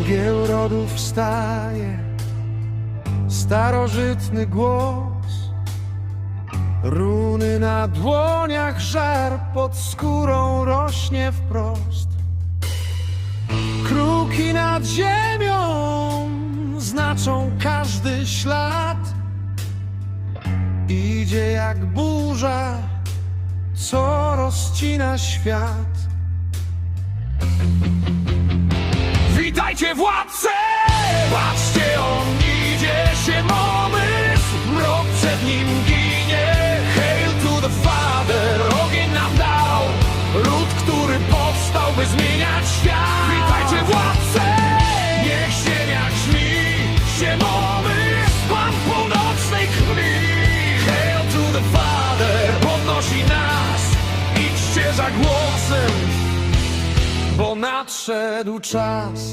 mgieł rodu wstaje starożytny głos. Runy na dłoniach, żar pod skórą rośnie wprost. Kruki nad ziemią znaczą każdy ślad. Idzie jak burza, co rozcina świat. Witajcie władcy! Patrzcie, on idzie się momysł, mrok przed nim ginie. Hail to the Father, ogień nam dał, lud, który powstał, by zmieniać świat. Witajcie władcy! Niech ziemia grzmi, się momysł, pan północnej krwi. Hail to the Father, podnosi nas, idźcie za głosem, bo nadszedł czas.